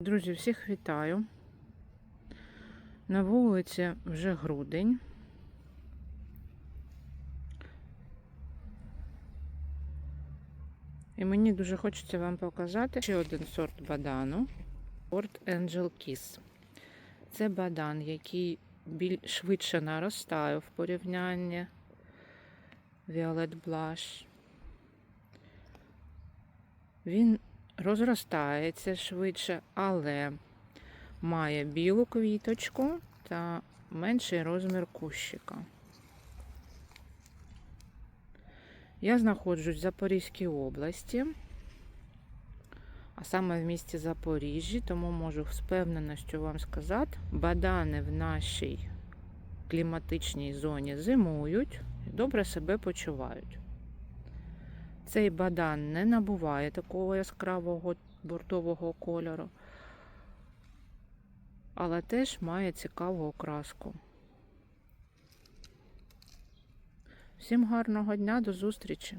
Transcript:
Друзі, всіх вітаю. На вулиці вже грудень. І мені дуже хочеться вам показати ще один сорт бадану. Сорт Angel Kiss. Це бадан, який біль... швидше наростає в порівнянні Violet Blush. Він розростається швидше, але має білу квіточку та менший розмір кущика. Я знаходжусь в Запорізькій області, а саме в місті Запоріжжі, тому можу з впевненістю вам сказати, бадани в нашій кліматичній зоні зимують і добре себе почувають. Цей бадан не набуває такого яскравого бордового кольору, але теж має цікаву окраску. Всім гарного дня, до зустрічі!